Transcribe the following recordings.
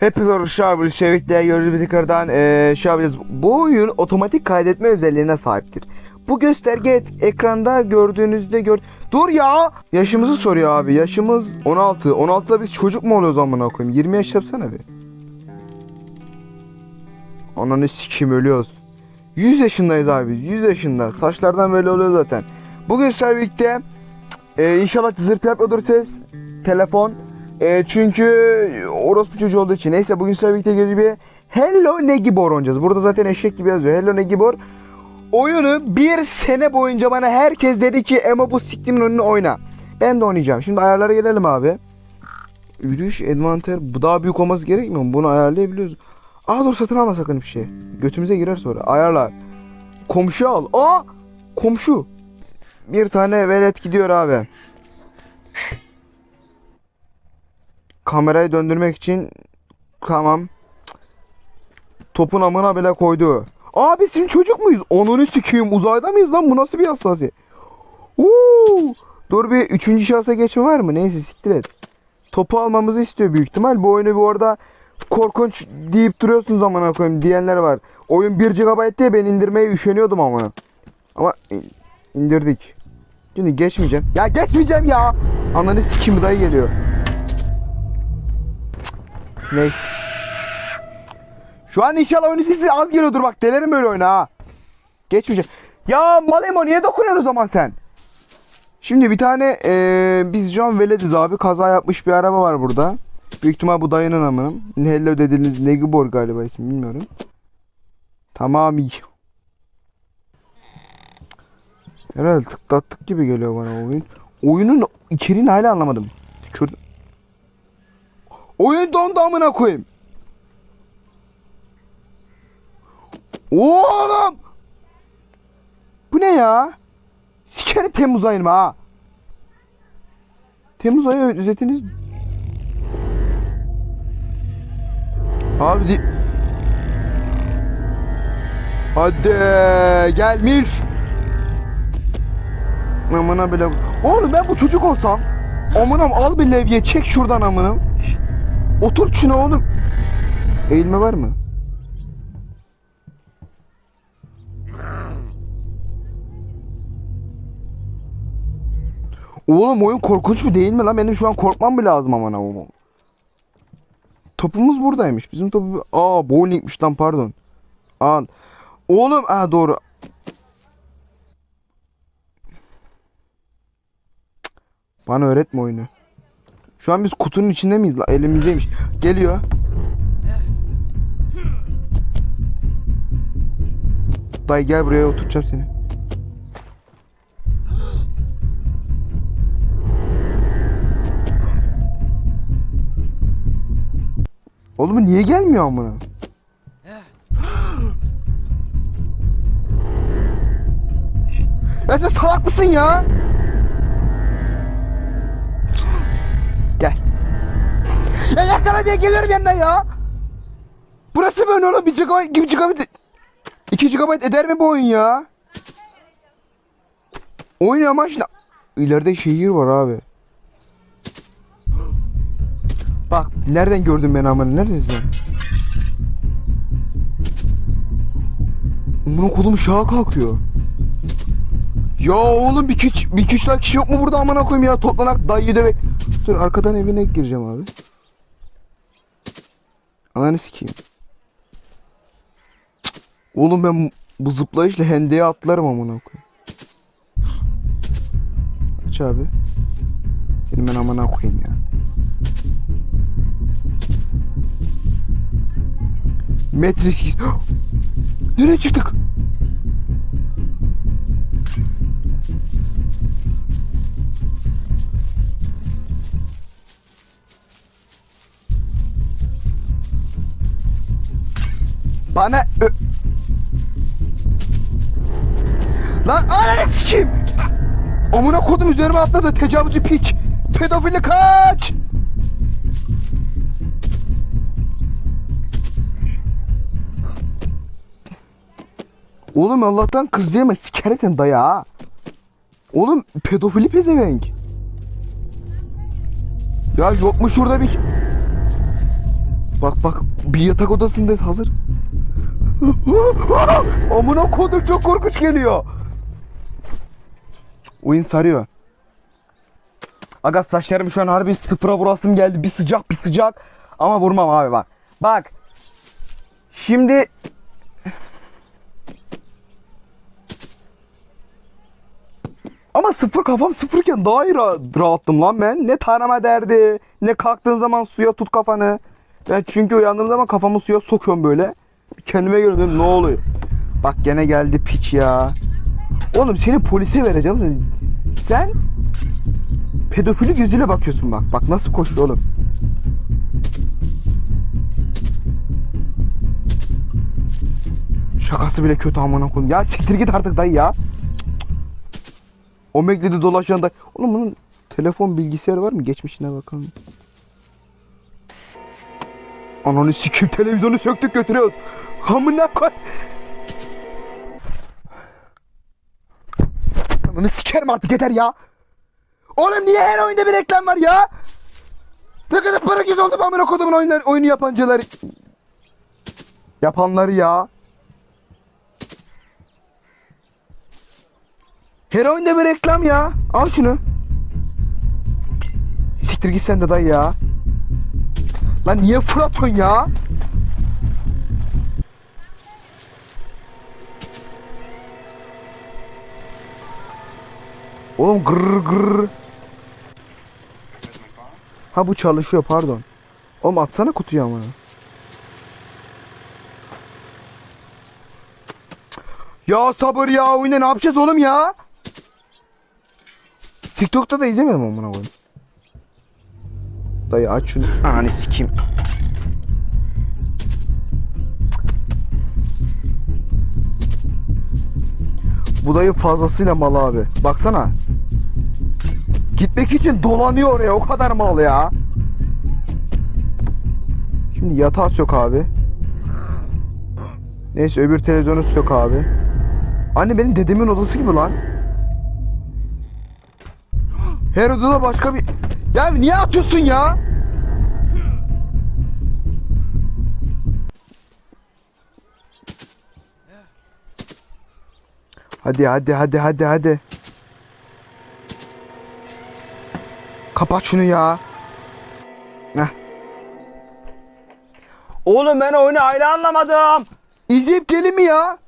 Hepinize arkadaşlar bu Şevik'le gördüğünüz bir tekrardan yapacağız. Bu oyun otomatik kaydetme özelliğine sahiptir. Bu gösterge et- ekranda gördüğünüzde gör... Dur ya! Yaşımızı soruyor abi. Yaşımız 16. 16'da biz çocuk mu oluyoruz amına koyayım? 20 yaş yapsana bir. Ananı sikim ölüyoruz. 100 yaşındayız abi biz. 100 yaşında. Saçlardan böyle oluyor zaten. Bugün birlikte e, inşallah zırt yapmıyordur ses. Telefon. E, çünkü orospu çocuğu olduğu için. Neyse bugün sizlerle birlikte gözü bir Hello Negibor oynayacağız. Burada zaten eşek gibi yazıyor. Hello Negibor. Oyunu bir sene boyunca bana herkes dedi ki Emo bu siktimin önünü oyna. Ben de oynayacağım. Şimdi ayarlara gelelim abi. Yürüyüş, envanter. Bu daha büyük olması gerekmiyor mu? Bunu ayarlayabiliyoruz. Aa dur satın alma sakın bir şey. Götümüze girer sonra. Ayarlar. Komşu al. Aa! Komşu. Bir tane velet gidiyor abi. Kamerayı döndürmek için tamam. Topun amına bile koydu. Aa biz şimdi çocuk muyuz? Onunu sikeyim. Uzayda mıyız lan? Bu nasıl bir hassasi? Uuu. Dur bir üçüncü şahsa geçme var mı? Neyse siktir et. Topu almamızı istiyor büyük ihtimal. Bu oyunu bu arada korkunç deyip duruyorsunuz amına koyayım diyenler var. Oyun 1 GB diye ben indirmeye üşeniyordum amına. Ama in- indirdik. Şimdi geçmeyeceğim. Ya geçmeyeceğim ya. Ananı sikim dayı geliyor. Neyse. Şu an inşallah oyunu sesi az geliyordur bak delerim böyle oyunu ha. Geçmeyeceğim. Ya Malemo niye dokunuyorsun o zaman sen? Şimdi bir tane eee biz an velediz abi. Kaza yapmış bir araba var burada. Büyük ihtimal bu dayının amınım. Hello dediğiniz Negibor galiba ismi bilmiyorum. Tamam iyi. Herhalde tıklattık gibi geliyor bana oyun. Oyunun içeriğini hala anlamadım. Kör... Oyun dondu amına koyayım. Oğlum! Bu ne ya? Sikerim Temmuz ayını ha. Temmuz ayı özetiniz. Abi di... Hadi gel Milf. Amına bile. Oğlum ben bu çocuk olsam. Amanam al bir levye çek şuradan amınım. Otur şuna oğlum. Eğilme var mı? Oğlum oyun korkunç mu değil mi lan? Benim şu an korkmam mı lazım aman aman. Topumuz buradaymış. Bizim topu... Aa bowlingmiş lan pardon. Aa. Oğlum aa doğru. Bana öğretme oyunu. Şu an biz kutunun içinde miyiz? Elimizdeymiş. Geliyor. Dayı gel buraya oturacağım seni. Oğlum niye gelmiyor amına? Ya sen salak mısın ya? Ya yakala diye geliyorum yanına ya. Burası böyle oğlum 1 GB, 2 GB, 2 GB eder mi bu oyun ya? Oyun amaç ne? İleride şehir var abi. Bak nereden gördün beni aman neredesin? Bunun kolum şaha kalkıyor. Ya oğlum bir kiç bir kiç daha kişi yok mu burada amına koyayım ya toplanak dayı dövek. Dur arkadan evine gireceğim abi. Ananı sikeyim. Oğlum ben bu zıplayışla hendeye atlarım amına koyayım. Aç abi. Seni ben amına koyayım ya. Metris Nereye çıktık? Bana ö... Lan ananı sikeyim! Amına kodum üzerime atladı tecavüzcü piç! Pedofili kaç! Oğlum Allah'tan kız diyeme sikerim sen daya. Oğlum pedofili pezevenk. Ya yok mu şurada bir... Bak bak bir yatak odasındayız hazır. Amına kodum çok korkunç geliyor. Oyun sarıyor. Aga saçlarım şu an harbi sıfıra vurasım geldi. Bir sıcak bir sıcak. Ama vurmam abi bak. Bak. Şimdi Ama sıfır kafam sıfırken daha iyi ra- rahattım lan ben. Ne tarama derdi, ne kalktığın zaman suya tut kafanı. Ben çünkü uyandığım zaman kafamı suya sokuyorum böyle. Kendime göre ne oluyor? Bak gene geldi piç ya. Oğlum seni polise vereceğim. Sen pedofili gözüyle bakıyorsun bak. Bak nasıl koşuyor oğlum. Şakası bile kötü amına koyayım. Ya siktir git artık dayı ya. O Megle'de dolaşan da. Oğlum bunun telefon bilgisayarı var mı? Geçmişine bakalım. Ananı sikim televizyonu söktük götürüyoruz. Amına koy. Ananı sikerim artık yeter ya. Oğlum niye her oyunda bir reklam var ya? Ne kadar para göz oldu amına kodumun oyunlar, oyunu yapancılar. Yapanları ya. Her oyunda bir reklam ya. Al şunu. Siktir git sen de dayı ya. Lan niye fırlatıyorsun ya? Oğlum gırr gırr. Ha bu çalışıyor pardon. Oğlum atsana kutuyu ama. Ya sabır ya oyunda ne yapacağız oğlum ya? TikTok'ta da izlemedim amına koyayım. Dayı aç şunu. Ananı sikeyim. Bu dayı fazlasıyla mal abi. Baksana. Gitmek için dolanıyor oraya o kadar mal ya. Şimdi yatağı sök abi. Neyse öbür televizyonu sök abi. Anne benim dedemin odası gibi lan. Her odada başka bir... Ya niye atıyorsun ya? Hadi hadi hadi hadi hadi. Kapat şunu ya. Heh. Oğlum ben oyunu ayrı anlamadım. İzleyip gelin mi ya?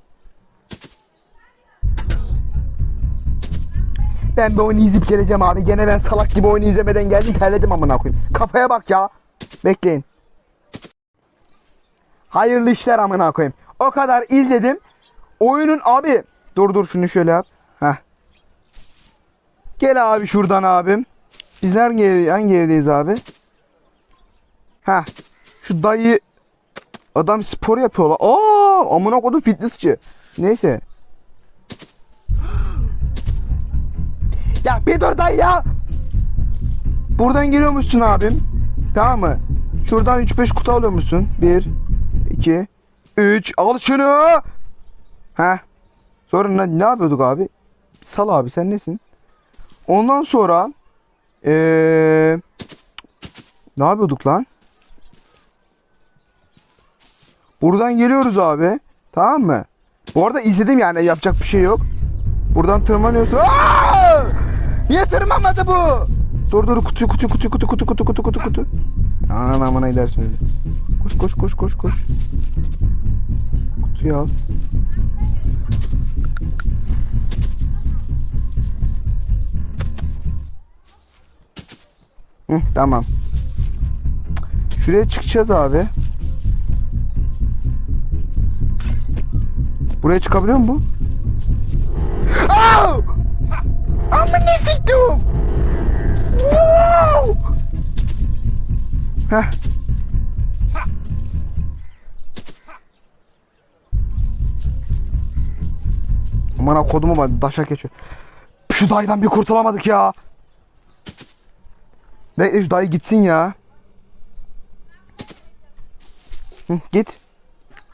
Ben bir oyunu izleyip geleceğim abi. Gene ben salak gibi oyunu izlemeden geldim terledim amına koyayım. Kafaya bak ya. Bekleyin. Hayırlı işler amına koyayım. O kadar izledim. Oyunun abi. Dur dur şunu şöyle yap. Heh. Gel abi şuradan abim. Biz hangi, ev, hangi evdeyiz abi? Heh. Şu dayı Adam spor yapıyorlar. Aa, amına kodum fitnessçi. Neyse. Ya bir dur dayı ya. Buradan geliyormuşsun abim. Tamam mı? Şuradan 3-5 kutu alıyormuşsun. 1 2 3 Al şunu. Heh. Sonra ne, ne yapıyorduk abi? Sal abi sen nesin? Ondan sonra eee ne yapıyorduk lan? Buradan geliyoruz abi. Tamam mı? Bu arada izledim yani yapacak bir şey yok. Buradan tırmanıyorsun. Aa! Niye tırmanmadı bu? Dur dur kutu kutu kutu kutu kutu kutu kutu kutu kutu. Anan amına gidersin. Koş koş koş koş koş. Kutuyu al. Hı, tamam. Şuraya çıkacağız abi. Buraya çıkabiliyor mu bu? Aa! Ama ne siktim? Wow! Heh. Aman kodumu var daşak geçiyor. Şu dayıdan bir kurtulamadık ya. Bekle şu dayı gitsin ya. Hı, git.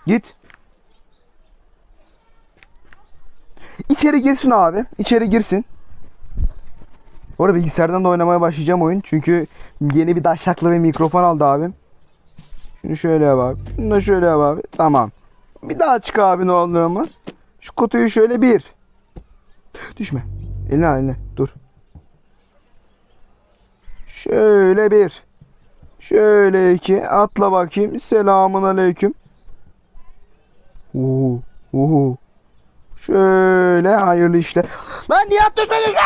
Git. İçeri girsin abi. İçeri girsin. Bu arada bilgisayardan da oynamaya başlayacağım oyun. Çünkü yeni bir daşaklı ve mikrofon aldı abim. Şunu şöyle yap abi. Şunu da şöyle yap abi. Tamam. Bir daha çık abi ne olur olmaz. Şu kutuyu şöyle bir. Düşme. Eline eline. Dur. Şöyle bir. Şöyle iki. Atla bakayım. Selamun aleyküm. Uhu. Uhu. Şöyle hayırlı işler. Lan niye atıyorsun düşme?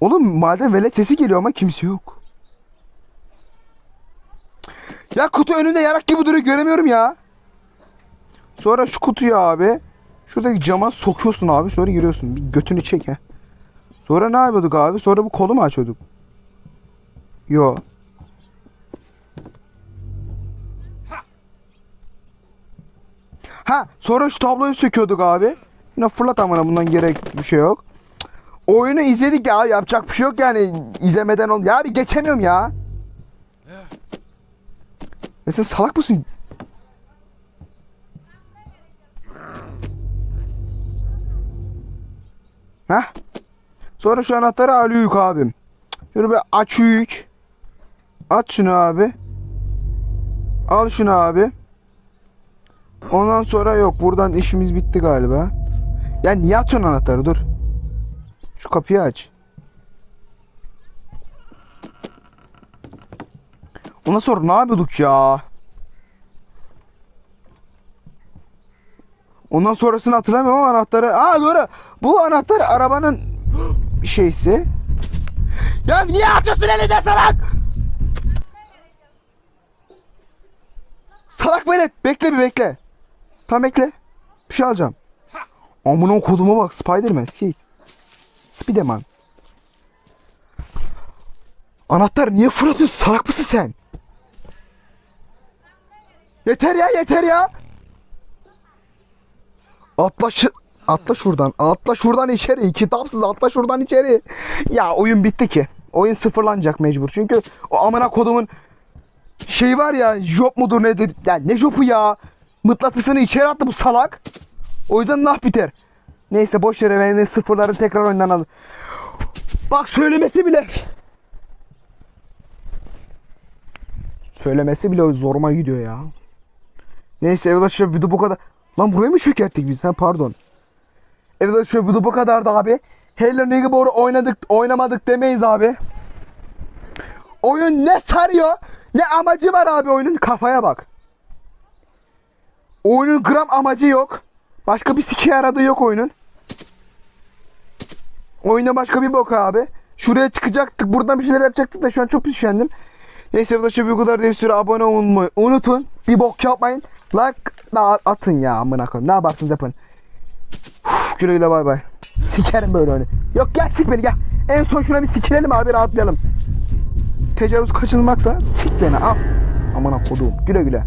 Oğlum madem velet sesi geliyor ama kimse yok. Ya kutu önünde yarak gibi duruyor göremiyorum ya. Sonra şu kutuyu abi şuradaki cama sokuyorsun abi sonra giriyorsun. Bir götünü çek he. Sonra ne yapıyorduk abi? Sonra bu kolu mu açıyorduk? Yo. Ha sonra şu tabloyu söküyorduk abi. Yine fırlat amına bundan gerek bir şey yok. Oyunu izledik ya yapacak bir şey yok yani izlemeden ol. Ya bir geçemiyorum ya. Ya sen salak mısın? Heh. Sonra şu anahtarı alıyük abim. Şunu bir aç yük. Aç şunu abi. Al şunu abi. Ondan sonra yok. Buradan işimiz bitti galiba. Ya niye atıyorsun anahtarı? Dur. Şu kapıyı aç. Ondan sonra ne yapıyorduk ya? Ondan sonrasını hatırlamıyorum ama anahtarı... Aa doğru. Bu anahtar arabanın şeysi. Ya niye atıyorsun elinde salak? Salak böyle. Bekle bir bekle. Tam bekle. Bir şey alacağım. Amına koduma bak. Spiderman. Skate. Spiderman. Anahtar niye fırlatıyorsun? Salak mısın sen? Yeter ya yeter ya. Atla. Atla şuradan. Atla şuradan içeri. Kitapsız atla şuradan içeri. Ya oyun bitti ki. Oyun sıfırlanacak mecbur. Çünkü o amına kodumun şey var ya job mudur nedir? Ya ne jobu ya? Mıknatısını içeri attı bu salak. O yüzden nah biter. Neyse boş yere ben sıfırları tekrar oyundan alın. Bak söylemesi bile. Söylemesi bile zoruma gidiyor ya. Neyse arkadaşlar video bu kadar. Lan buraya mı çökerttik biz? Ha pardon. Evet arkadaşlar video bu kadardı abi. Hello Neighbor oynadık oynamadık demeyiz abi. Oyun ne sarıyor ne amacı var abi oyunun kafaya bak. Oyunun gram amacı yok. Başka bir siki aradığı yok oyunun. Oyunda başka bir bok abi. Şuraya çıkacaktık buradan bir şeyler yapacaktık da şu an çok üşendim. Neyse arkadaşlar bu kadar değil süre abone olmayı unutun. Bir bok yapmayın. Like da atın ya amına koyayım. Ne yaparsınız yapın. Uf, güle bay bay. Sikerim böyle oyunu. Yok gel sik beni gel. En son şuna bir sikilelim abi rahatlayalım. Tecavüz kaçınılmaksa sik beni al. Amına kodum. Güle güle.